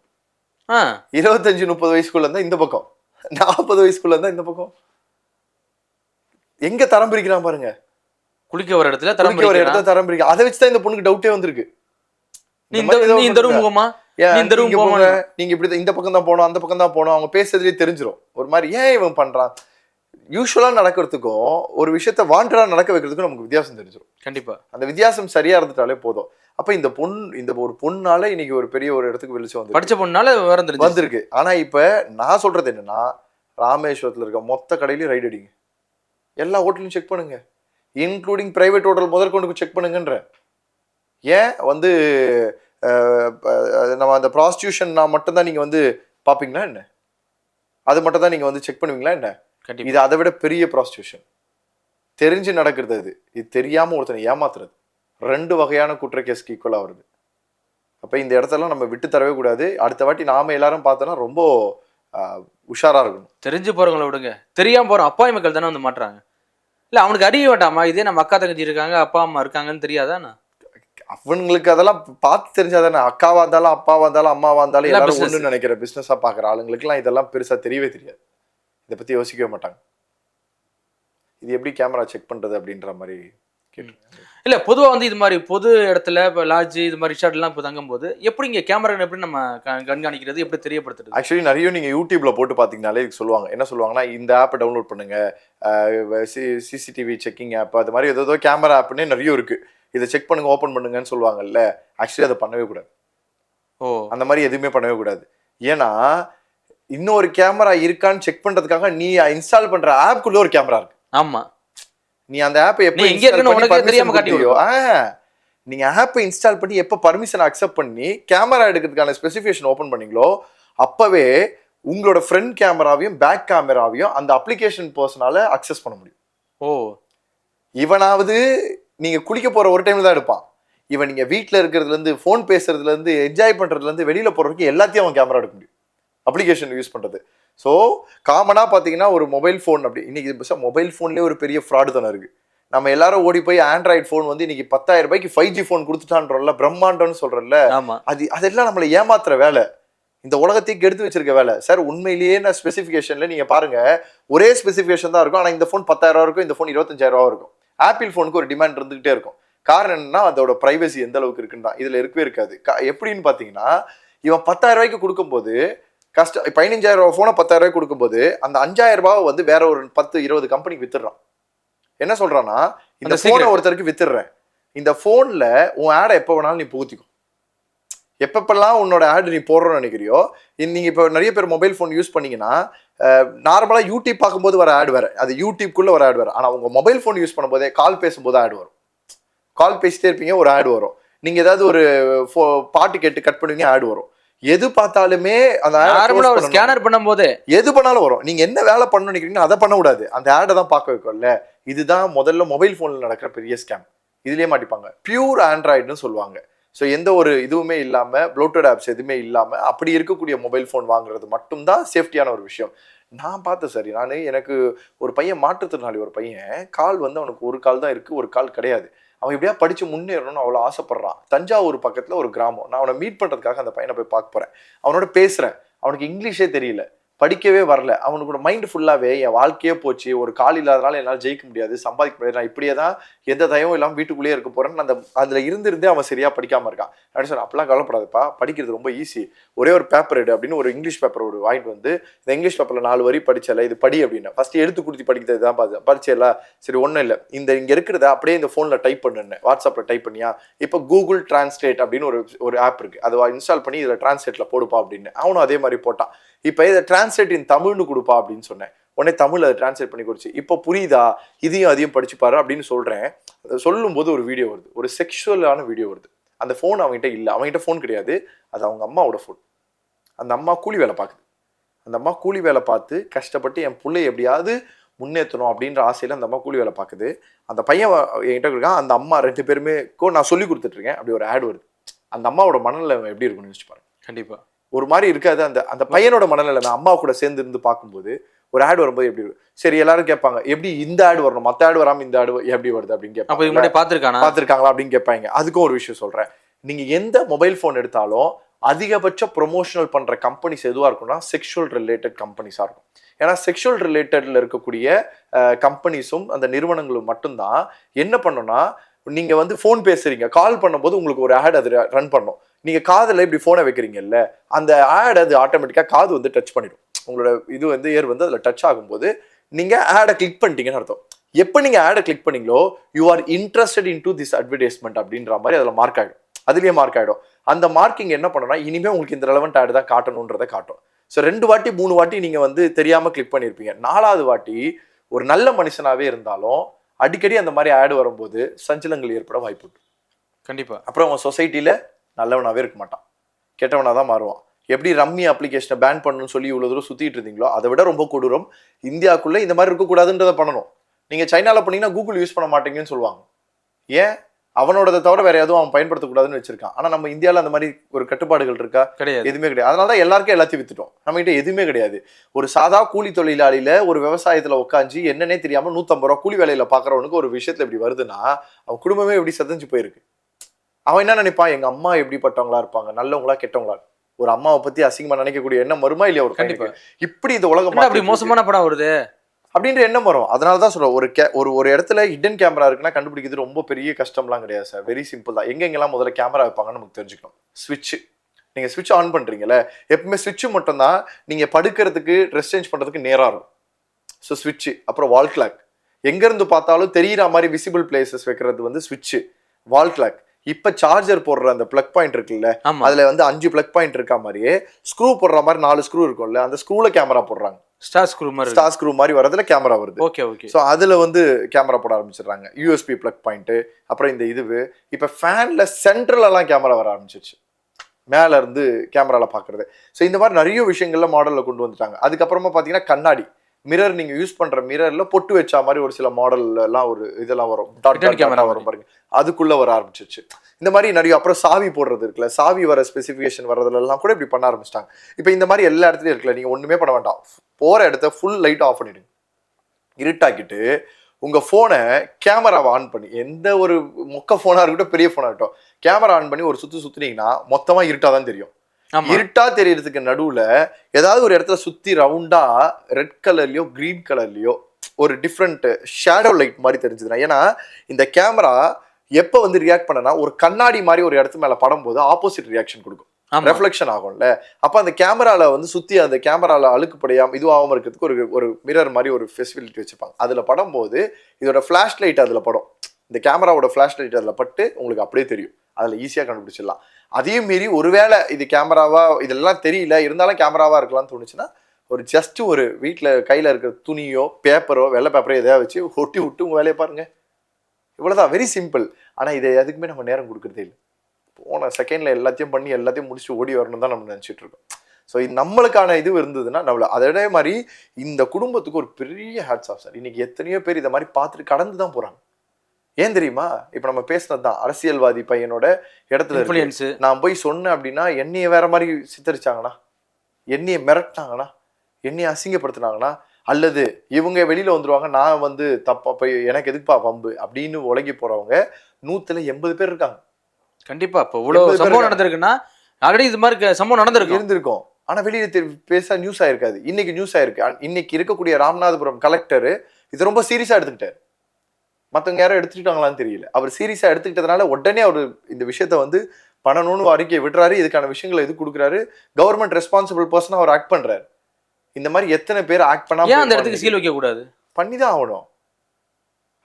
இருபத்தஞ்சு முப்பது வயசுக்குள்ள இருந்தா இந்த பக்கம். நாற்பது வயசுக்குள்ள இருந்தா இந்த பக்கம். எங்க தரம் பிரிக்கிறான் பாருங்க. குளிக்க ஒரு இடத்துல தரம் ஒரு பிரிக்கிறான். இடத்த தரம் பிரிக்க அதை வச்சுதான் இந்த பொண்ணுக்கு டவுட்டே வந்திருக்கு. இந்த ரூம்? போமா? இந்த போமா? போங்க, நீங்க இப்படி இந்த பக்கம் தான் போகணும் அந்த பக்கம் தான் போகணும். அவங்க பேசுறதுலயே தெரிஞ்சிரும். ஒரு மாதிரி ஏன் இவன் பண்றான்? யூஸ்வலா நடக்கிறதுக்கும் ஒரு விஷயத்த வாண்டடா நடக்க வைக்கிறதுக்கும் நமக்கு வித்தியாசம் தெரிஞ்சிரும். கண்டிப்பா. அந்த வித்தியாசம் சரியா இருந்துட்டாலே போதும். அப்ப இந்த பொண் இந்த ஒரு பொண்ணால இன்னைக்கு ஒரு பெரிய ஒரு இடத்துக்கு வெளிச்சம் வந்து படிச்ச பொண்ணால தெரிஞ்சு வந்திருக்கு. ஆனா இப்ப நான் சொல்றது என்னன்னா ராமேஸ்வரத்துல இருக்க மொத்த கடையிலயும் ரைடு அடிங்க. எல்லா ஹோட்டலையும் செக் பண்ணுங்க. இன்க்ளூடிங் பிரைவேட் ஹோட்டல் முதற்கொண்டு செக் பண்ணுங்கன்ற ஏன்? வந்து நம்ம அந்த ப்ராஸ்டியூஷன் நான் மட்டும்தான் நீங்க வந்து பாப்பீங்களா என்ன? அது மட்டும் தான் நீங்க வந்து செக் பண்ணுவீங்களா என்ன? இது அதை விட பெரிய ப்ராஸ்டியூஷன் தெரிஞ்சு நடக்கிறது அது. இது தெரியாம ஒருத்தனை ஏமாத்துறது. ரெண்டு வகையான குற்ற கேஸ்க்கு ஈக்குவலா வருது. அப்ப இந்த இடத்தெல்லாம் நம்ம விட்டு தரவே கூடாது. அடுத்த வாட்டி நாம எல்லாரும் பார்த்தோன்னா ரொம்ப உஷாரா இருக்கணும். தெரிஞ்சு போறவங்கள விடுங்க. தெரியாம போற அப்பாவி மக்கள் தானே வந்து மாட்டுறாங்க. இல்ல அவனுக்கு அறிய வேண்டாமா? இதே நம்ம அக்கா தங்கச்சி இருக்காங்க அப்பா அம்மா இருக்காங்கன்னு தெரியாதானே அவங்களுக்கு அதெல்லாம் பார்த்து தெரிஞ்சாதானே அக்காவா இருந்தாலும் அப்பாவா இருந்தாலும் அம்மாவா இருந்தாலும் எல்லாரும். ஒண்ணு நினைக்கிற பிசினஸா பாக்குற ஆளுங்களுக்குலாம் இதெல்லாம் பெருசா தெரியவே தெரியாது. இதை பத்தி யோசிக்கவே மாட்டாங்க. இது எப்படி கேமரா செக் பண்றது அப்படின்ற மாதிரி இல்ல பொதுவா வந்து இது மாதிரி பொது இடத்துல இப்போ லாட்ஜ் இது மாதிரி ரிசார்ட் எல்லாம் இப்போ தங்கும்போது எப்படி இங்க கேமரா எப்படி நம்ம கண்காணிக்கிறது எப்படி தெரியப்படுத்துறது? ஆக்சுவலி நிறைய நீங்க யூடியூப்ல போட்டு பாத்தீங்கனாலே இதுக்கு சொல்லுவாங்க. என்ன சொல்லுவாங்கன்னா இந்த ஆப்பை டவுன்லோட் பண்ணுங்க. சிசிடிவி செக்கிங் ஆப் அது மாதிரி ஏதோ கேமரா ஆப்னே நிறைய இருக்கு. இதை செக் பண்ணுங்க ஓபன் பண்ணுங்கன்னு சொல்லுவாங்கல்ல ஆக்சுவலி அதை பண்ணவே கூடாது. ஓ. அந்த மாதிரி எதுவுமே பண்ணவே கூடாது. ஏன்னா இன்னொரு கேமரா இருக்கான்னு செக் பண்றதுக்காக நீ இன்ஸ்டால் பண்ற ஆப்குள்ள ஒரு கேமரா இருக்கு. ஆமா. நீ அந்த ஆப்பை எப்போ நீ எங்க install இருக்குன்னு உனக்கே தெரியாம காட்டி கொடுத்தியோ, ஆ, நீங்க ஆப்பை இன்ஸ்டால் பண்ணி எப்போ பர்மிஷன் அக்செப்ட் பண்ணி கேமரா எடுக்கிறதுக்கான ஸ்பெசிஃபிகேஷன் ஓபன் பண்ணீங்களோ அப்பவே உங்களோட ஃப்ரண்ட் கேமராவையும் பேக் கேமராவையும் அந்த அப்ளிகேஷன் பர்சனால அக்சஸ் பண்ண முடியும். ஓ. இவனாவது நீங்க குளிக்க போற ஒரு டைம்ல தான் எடுப்பான். இவன் நீங்க வீட்ல இருக்கிறதுல இருந்து ஃபோன் பேசுறதுல இருந்து என்ஜாய் பண்றதுல இருந்து வெளியில போற வரைக்கும் எல்லாத்தையும் அவன் கேமரா எடுக்க முடியும். அப்ளிகேஷன் யூஸ் பண்றது. ஸோ காமனா பாத்தீங்கன்னா ஒரு மொபைல் ஃபோன் அப்படி இன்னைக்கு மொபைல் ஃபோன்லேயே ஒரு பெரிய ஃப்ராடு தானே இருக்கு. நம்ம எல்லாரும் ஓடி போய் ஆண்ட்ராய்டு ஃபோன் வந்து இன்னைக்கு பத்தாயிரம் ரூபாய்க்கு ஃபைவ் ஜி ஃபோன் கொடுத்துட்டான்றோம்ல பிரம்மாண்டம்னு சொல்றேன்ல ஆமா. அது அதெல்லாம் நம்மளை ஏமாத்துற வேலை. இந்த உலகத்தையும் கெடுத்து வச்சிருக்க வேலை. சார் உண்மையிலேயே நான் ஸ்பெசிஃபிகேஷன்ல நீங்க பாருங்க ஒரே ஸ்பெசிஃபிகேஷன் தான் இருக்கும். ஆனா இந்த ஃபோன் பத்தாயிரம் ரூபா இருக்கும் இந்த ஃபோன் இருபத்தஞ்சாயிரம் ரூபா இருக்கும். ஆப்பிள் ஃபோனுக்கு ஒரு டிமாண்ட் இருந்துகிட்டே இருக்கும். காரணம் என்னன்னா அதோட பிரைவசி எந்த அளவுக்கு இருக்குன்னு தான். இதுல இருக்கவே இருக்காது. எப்படின்னு பாத்தீங்கன்னா இவன் பத்தாயிரம் ரூபாய்க்கு கொடுக்கும்போது கஷ்ட பதினஞ்சாயிரம் ரூபாய் ஃபோனை பத்தாயிரம் கொடுக்கும்போது அந்த அஞ்சாயிரம் ரூபாவை வந்து வேற ஒரு பத்து இருபது கம்பெனிக்கு வித்துடுறான். என்ன சொல்றான்னா இந்த அந்த போனை secret. ஒருத்தருக்கு வித்துடுறேன். இந்த போன்ல உன் ஆடை எப்போ வேணாலும் நீ புகுத்திக்கும் எப்பப்பெல்லாம் உன்னோட ஆட் நீ போடுறோம்னு நினைக்கிறியோ இன் நீங்க இப்போ நிறைய பேர் மொபைல் ஃபோன் யூஸ் பண்ணீங்கன்னா நார்மலா யூடியூப் பார்க்கும்போது வர ஆட் வேற. அது யூடியூப்குள்ள வர ஆட் வேற. ஆனா உங்க மொபைல் ஃபோன் யூஸ் பண்ணும்போதே கால் பேசும்போது ஆட் வரும். கால் பேசிட்டே இருப்பீங்க ஒரு ஆட் வரும். நீங்க ஏதாவது ஒரு pho- பாட்டு கேட்டு கட் பண்ணுவீங்க ஆட் வரும். எது பார்த்தாலுமே அந்த நார்மலா ஒரு பண்ணணும். ஸ்கேனர் பண்ணும்போது. எது பண்ணாலும் வரும். நீங்க என்ன வேலை பண்ணணும்னு நினைக்கிறீங்களோ அதை பண்ண கூடாது அந்த ஆடை தான் பார்க்க வைக்கும்ல இதுதான் முதல்ல மொபைல் ஃபோன்ல நடக்கிற பெரிய ஸ்கேம் இதுலயே மாட்டிப்பாங்க. பியூர் ஆண்ட்ராய்டுன்னு சொல்லுவாங்க. ஸோ எந்த ஒரு இதுவுமே இல்லாம ப்ளூடூத் ஆப்ஸ் எதுவுமே இல்லாம அப்படி இருக்கக்கூடிய மொபைல் ஃபோன் வாங்குறது மட்டும்தான் சேஃப்டியான ஒரு விஷயம். நான் பார்த்தேன் சரி நான் எனக்கு ஒரு பையன் மாற்றுத்திறனாளி ஒரு பையன். கால் வந்து அவனுக்கு ஒரு கால் தான் இருக்கு. ஒரு கால் கிடையாது. அவன் எப்படியா படிச்சு முன்னேறணும்னு அவ்வளோ ஆசைப்படுறான். தஞ்சாவூர் பக்கத்துல ஒரு கிராமம். நான் அவனை மீட் பண்றதுக்காக அந்த பையனை போய் பார்க்க போறேன். அவனோட பேசுறேன். அவனுக்கு இங்கிலீஷே தெரியல. படிக்கவே வரல. அவனுக்கு மைண்ட் ஃபுல்லாகவே என் வாழ்க்கையே போச்சு. ஒரு கால் இல்லாதனால என்னால் ஜெயிக்க முடியாது. சம்பாதிக்க முடியாது. நான் இப்படியே தான் எந்த தயவும் இல்லாமல் வீட்டுக்குள்ளேயே இருக்க போகிறேன்னு அந்த அதில் இருந்திருந்தே அவன் சரியாக படிக்காமல் இருக்கான். அப்படின்னு சொன்னேன் அப்பெல்லாம் கவலைப்படாதப்பா. படிக்கிறது ரொம்ப ஈஸி ஒரே ஒரு பேப்பர் எடு அப்படின்னு ஒரு இங்கிலீஷ் பேப்பர் ஒரு வாங்கிட்டு வந்து இந்த இங்கிலீஷ் பேப்பர்ல நாலு வரி படிச்சல இது படி அப்படின்னு. ஃபஸ்ட்டு எடுத்து கொடுத்து படிக்கிறது தான் பார்த்து படிச்சல. சரி ஒன்றும் இல்லை. இந்த இங்கே இருக்கிறத அப்படியே இந்த ஃபோனில் டைப் பண்ணுன்னு வாட்ஸ்அப்பில் டைப் பண்ணியா? இப்போ கூகுள் டிரான்ஸ்லேட் அப்படின்னு ஒரு ஒரு ஆப் இருக்குது அதை இன்ஸ்டால் பண்ணி இதில் டிரான்ஸ்லேட்டில் போடுப்பா அப்படின்னு. அவனும் அதே மாதிரி போட்டான். இப்போ இதை டிரான்ஸ்லேட் இன் தமிழ்னு கொடுப்பா அப்படின்னு சொன்னேன். உடனே தமிழ் அதை டிரான்ஸ்லேட் பண்ணி கொடுச்சு இப்போ புரியுதா? இதையும் அதையும் படிச்சு பாரு அப்படின்னு சொல்றேன். அதை சொல்லும்போது ஒரு வீடியோ வருது. ஒரு செக்ஷுவலான வீடியோ வருது. அந்த ஃபோன் அவங்ககிட்ட இல்லை. அவங்ககிட்ட ஃபோன் கிடையாது. அது அவங்க அம்மாவோட ஃபோன் அந்த அம்மா கூலி வேலை பார்க்குது. அந்த அம்மா கூலி வேலை பார்த்து கஷ்டப்பட்டு என் பிள்ளைய எப்படியாவது முன்னேற்றணும் அப்படின்ற ஆசையில அந்த அம்மா கூலி வேலை பார்க்குது. அந்த பையன் என்கிட்ட இருக்கான் அந்த அம்மா ரெண்டு பேருமே கோ நான் சொல்லி கொடுத்துட்டு இருக்கேன். அப்படி ஒரு ஆட் வருது. அந்த அம்மாவோட மனநிலை எப்படி இருக்கும்னு யோசிச்சு பாருங்க. கண்டிப்பா. ஒரு மாதிரி இருக்காது அந்த அந்த பையனோட மனநிலைமை. அம்மா கூட சேர்ந்து இருந்து பார்க்கும்போது ஒரு ஆட் வரும்போது எப்படி சரி எல்லாரும் கேட்பாங்க எப்படி இந்த ஆட் வரணும்? மத்த ஆட் வராம இந்த ஆடு எப்படி வருது? அப்படின்னு அப்ப கேட்பாங்க முன்னாடி பாத்துருக்கானா பார்த்துருக்காங்களா அப்படின்னு கேட்பாங்க. அதுக்கும் ஒரு விஷயம் சொல்றேன். நீங்க எந்த மொபைல் ஃபோன் எடுத்தாலும் அதிகபட்ச ப்ரொமோஷனல் பண்ற கம்பெனிஸ் எதுவா இருக்கும்னா செக்ஷுவல் ரிலேட்டட் கம்பெனிஸா இருக்கும். ஏன்னா செக்ஷுவல் ரிலேட்டட்ல இருக்கக்கூடிய கம்பெனிஸும் அந்த நிறுவனங்களும் மட்டும்தான் என்ன பண்ணும்னா நீங்க வந்து ஃபோன் பேசுறீங்க. கால் பண்ணும்போது உங்களுக்கு ஒரு ஆட் அது ரன் பண்ணும். நீங்க காதுல இப்படி போனை வைக்கிறீங்கல்ல அந்த ஆட் அது ஆட்டோமேட்டிக்கா காது வந்து டச் பண்ணிடும். உங்களோட இது வந்து ஏர் வந்து அதுல டச் ஆகும்போது நீங்க ஆடை கிளிக் பண்ணிட்டீங்கன்னு அர்த்தம். எப்போ நீங்க ஆடை கிளிக் பண்ணீங்களோ you are interested in to this advertisement அப்படின்ற மாதிரி அதில் மார்க் ஆகிடும் அதுலயே மார்க் ஆயிடும். அந்த மார்க்கிங் என்ன பண்ணணும்னா இனிமே உங்களுக்கு இந்த ரெலவெண்ட் ஆடு தான் காட்டணுன்றதை காட்டும். ஸோ ரெண்டு வாட்டி மூணு வாட்டி நீங்க வந்து தெரியாம கிளிக் பண்ணியிருப்பீங்க நாலாவது வாட்டி ஒரு நல்ல மனுஷனாவே இருந்தாலும் அடிக்கடி அந்த மாதிரி ஆடு வரும்போது சஞ்சலங்கள் ஏற்பட வாய்ப்பு உண்டு கண்டிப்பா. அப்புறம் அவன் சொசைட்டில நல்லவனாவே இருக்க மாட்டான். கெட்டவனா தான் மாறுவான். எப்படி ரம்மி அப்ளிகேஷனை பேன் பண்ணணும்னு சொல்லி இவ்வளவு தூரம் சுத்திட்டு இருந்தீங்களோ அதை விட ரொம்ப கொடூரம். இந்தியாக்குள்ள இந்த மாதிரி இருக்கக்கூடாதுன்றதை பண்ணணும். நீங்க சைனால பண்ணீங்கன்னா கூகுள் யூஸ் பண்ண மாட்டீங்கன்னு சொல்லுவாங்க. ஏன்? அவனோடதை தவிர வேற எதுவும் அவன் பயன்படுத்தக்கூடாதுன்னு வச்சிருக்கான். ஆனா நம்ம இந்தியால அந்த மாதிரி ஒரு கட்டுப்பாடுகள் இருக்கா? கிடையாது. எதுவுமே கிடையாது. அதனால தான் எல்லாருக்கும் எல்லாத்தையும் வித்துட்டோம். நம்ம கிட்ட எதுவுமே கிடையாது. ஒரு சாதா கூலி தொழிலாளியில ஒரு விவசாயத்துல உட்காந்து என்னன்னே தெரியாம நூத்தம்பது ரூபா கூலி வேலையில பாக்குறவனுக்கு ஒரு விஷயத்துல இப்படி வருதுன்னா அவன் குடும்பமே எப்படி சதஞ்சு போயிருக்கு. அவன் என்ன நினைப்பான் எங்க அம்மா எப்படிப்பட்டவங்களா இருப்பாங்க? நல்லவங்களா கெட்டவங்களா? ஒரு அம்மாவை பத்தி அசிங்கமா நினைக்கக்கூடிய எண்ணம் வருமா இல்லையா ஒரு கண்டிப்பா கண்டிப்பா. இப்படி இந்த உலகம் அப்படி. மோசமான படம் வருது? அப்படின்ற எண்ணம் வரும். அதனால தான் சொல்றேன் ஒரு கே ஒரு ஒரு இடத்துல ஹிடன் கேமரா இருக்குன்னா கண்டுபிடிக்கிறது ரொம்ப பெரிய கஷ்டம்லாம் கிடையாது சார் வெரி சிம்பிள் தான். எங்கெங்கெல்லாம் முதல்ல கேமரா வைப்பாங்கன்னு நமக்கு தெரிஞ்சுக்கணும். ஸ்விட்ச் நீங்க ஸ்விட்ச் ஆன் பண்றீங்கல்ல எப்பவுமே ஸ்விட்ச் மட்டும் தான் நீங்க படுக்கிறதுக்கு ட்ரெஸ் சேஞ்ச் பண்றதுக்கு நேரா இருக்கும். ஸோ ஸ்விட்ச் அப்புறம் வால் கிளாக் எங்க இருந்து பார்த்தாலும் தெரியிற மாதிரி விசிபிள் பிளேசஸ் வைக்கிறது வந்து ஸ்விட்ச் வால் கிளாக் இப்ப சார்ஜர் போடுற அந்த பிளக் பாயிண்ட் இருக்குல்ல அதுல வந்து அஞ்சு பிளக் பாயிண்ட் இருக்க மாதிரியே ஸ்க்ரூ போடுற மாதிரி நாலு ஸ்க்ரூ இருக்கும்ல அந்த ஸ்க்ரூல கேமரா போடுறாங்க. ஸ்டார் ஸ்க்ரூ மாதிரி ஸ்டார் ஸ்க்ரூ மாதிரி வரதுல கேமரா வருது. ஓகே ஓகே ஸோ அதில் வந்து கேமரா போட ஆரம்பிச்சிடுறாங்க. யூஎஸ்பி ப்ளக் பாயிண்ட்டு அப்புறம் இந்த இதுவு. இப்போ ஃபேனில் சென்ட்ரலெல்லாம் கேமரா வர ஆரம்பிச்சிருச்சு. மேல இருந்து கேமரால பார்க்கறது ஸோ இந்த மாதிரி நிறைய விஷயங்கள்ல மாடலில் கொண்டு வந்துட்டாங்க. அதுக்கப்புறமா பார்த்தீங்கன்னா கண்ணாடி. மிரர் நீங்க யூஸ் பண்ற மிரர்ல பொட்டு வச்ச மாதிரி ஒரு சில மாடல் எல்லாம் ஒரு இதெல்லாம் வரும். டாட் camera வரும் பாருங்க. அதுக்குள்ள வர ஆரம்பிச்சிருச்சு. இந்த மாதிரி நிறைய அப்புறம் சாவி போடுறது இருக்குல்ல சாவி வர ஸ்பெசிஃபிகேஷன் வர்றதுல எல்லாம் கூட இப்படி பண்ண ஆரம்பிச்சிட்டாங்க. இப்போ இந்த மாதிரி எல்லா இடத்துலயும் இருக்குல்ல நீங்க ஒண்ணுமே பண்ண வேண்டாம். போற இடத்த ஃபுல் லைட் ஆஃப் பண்ணிடுங்க இருட்டாக்கிட்டு உங்க போனை கேமராவை ஆன் பண்ணி எந்த ஒரு மொக்க போனா இருக்கட்டும் பெரிய போனா இருக்கட்டும் கேமரா ஆன் பண்ணி ஒரு சுத்து சுத்துனீங்கன்னா மொத்தமா இருட்டா தான் தெரியும். இருட்டா தெரியறதுக்கு நடுவுல ஏதாவது ஒரு இடத்துல சுத்தி ரவுண்டா ரெட் கலர்லயோ கிரீன் கலர்லயோ ஒரு டிஃப்ரெண்ட் ஷேடோ லைட் மாதிரி தெரிஞ்சதுன்னா ஏன்னா இந்த கேமரா எப்ப வந்து ரியாக்ட் பண்ணனா ஒரு கண்ணாடி மாதிரி ஒரு இடத்து மேல படும்போது ஆப்போசிட் ரியாக்ஷன் கொடுக்கும். ரெஃப்ளெக்ஷன் ஆகும்ல. அப்ப அந்த கேமரால வந்து சுத்தி அந்த கேமரால அழுக்கு படையாம இதுவாகாம இருக்கிறதுக்கு ஒரு ஒரு மிரர் மாதிரி ஒரு ஃபெசிலிட்டி வச்சிருப்பாங்க அதுல படும்போது இதோட ஃபிளாஷ் லைட் அதுல படும். இந்த கேமராவோட ஃபிளாஷ் லைட் அதுல பட்டு உங்களுக்கு அப்படியே தெரியும். அதுல ஈஸியா கண்டுபிடிச்சிடலாம். அதையும் மீறி ஒருவேளை இது கேமராவா இதெல்லாம் தெரியல இருந்தாலும் கேமராவா இருக்கலாம்னு தோணுச்சுன்னா ஒரு ஜஸ்ட் ஒரு வீட்டில் கையில் இருக்கிற துணியோ பேப்பரோ வெள்ளை பேப்பரோ எதையா வச்சு ஒட்டி விட்டு உங்கள் வேலையை பாருங்க. இவ்வளோதான் வெரி சிம்பிள் ஆனால் இதை எதுக்குமே நம்ம நேரம் கொடுக்குறதே இல்லை. போன செகண்ட்ல எல்லாத்தையும் பண்ணி எல்லாத்தையும் முடிச்சு ஓடி வரணும் தான் நம்ம நினச்சிட்டு இருக்கோம். ஸோ நம்மளுக்கான இது இருந்ததுன்னா நம்மள அதே மாதிரி இந்த குடும்பத்துக்கு ஒரு பெரிய ஹேட்ஸ் ஆஃப் சார் இன்னைக்கு எத்தனையோ பேர் இதை மாதிரி பார்த்துட்டு கடந்து தான் போகிறாங்க ஏன் தெரியுமா? இப்போ நம்ம பேசினது தான் அரசியல்வாதி பையனோட இடத்துல. இன்ஃபுளுயன்ஸ் நான் போய் சொன்னேன் அப்படின்னா என்னைய வேற மாதிரி சித்தரிச்சாங்கன்னா? என்னைய மிரட்டினாங்கன்னா? என்னைய அசிங்கப்படுத்துனாங்கன்னா? அல்லது இவங்க வெளியில வந்துருவாங்க நான் வந்து தப்பா போய் எனக்கு எதுக்குப்பா வம்பு? அப்படின்னு உலகி போறவங்க நூத்துல எண்பது பேர் இருக்காங்க. கண்டிப்பா. இப்போ இவ்வளவு சம்பவம். நடந்திருக்குன்னா ஆல்ரெடி இது மாதிரி சம்பவம் நடந்திருக்கும். இருந்திருக்கும். ஆனா வெளியில பேச நியூஸ் ஆயிருக்காது. இன்னைக்கு நியூஸ் ஆயிருக்கு. இன்னைக்கு இருக்கக்கூடிய ராமநாதபுரம் கலெக்டர் இது ரொம்ப சீரியஸா எடுத்துக்கிட்டாரு. மத்தவங்க யாரும் எடுத்துக்கிட்டாங்களான்னு தெரியல. அவர் சீரியஸா எடுத்துக்கிட்டதுனால உடனே அவர் இந்த விஷயத்த வந்து பண்ணணும்னு அறிக்கையை விடுறாரு. இதுக்கான விஷயங்களை இது கொடுக்குறாரு. கவர்மெண்ட் ரெஸ்பான்சிபிள் பர்சன் அவர் ஆக்ட் பண்றாரு. இந்த மாதிரி எத்தனை பேர் ஆக்ட் பண்ணா ஏன் அந்த இடத்துக்கு சீல் வைக்க கூடாது பண்ணி தான் ஆகணும்.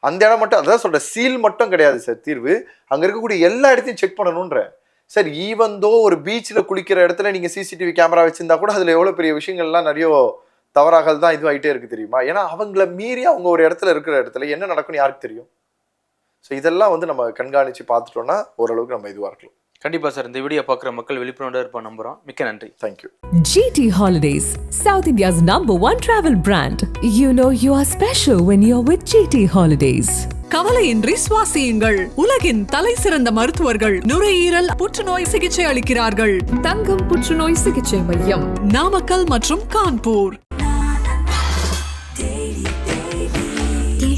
அந்த இடம் மட்டும் அதான் சொல்றேன் சீல் மட்டும் கிடையாது சார் தீர்வு. அங்க இருக்கக்கூடிய எல்லா இடத்தையும் செக் பண்ணணுன்ற சார் ஈவன் தோ ஒரு பீச்சில் குளிக்கிற இடத்துல நீங்க சிசிடிவி கேமரா வச்சிருந்தா கூட அதுல எவ்வளவு பெரிய விஷயங்கள்லாம் நிறைய தவறாக தான் இதுவாயிட்டே இருக்கு தெரியுமா? ஏன்னா அவங்கள மீறி அவங்க ஒரு இடத்துல இருக்கிற இடத்துல என்ன நடக்கும்னு யாருக்கு தெரியும்? ஸோ இதெல்லாம் வந்து நம்ம கண்காணிச்சு பார்த்துட்டோம்னா ஓரளவுக்கு நம்ம இதுவா இருக்கலாம். கண்டிப்பா சார். இந்த வீடியோ பார்க்குற மக்கள் விழிப்புணர்வு இருப்போம் நம்புறோம். மிக்க நன்றி. Thank you GT Holidays, South India's number one travel brand. You know you are special when you're with GT Holidays. கவலையின்றி சுவாசியுங்கள். உலகின் தலை சிறந்த மருத்துவர்கள் நுரையீரல் புற்றுநோய் சிகிச்சை அளிக்கிறார்கள். தங்கம் புற்றுநோய் சிகிச்சை மையம் நாமக்கல் மற்றும் கான்பூர்.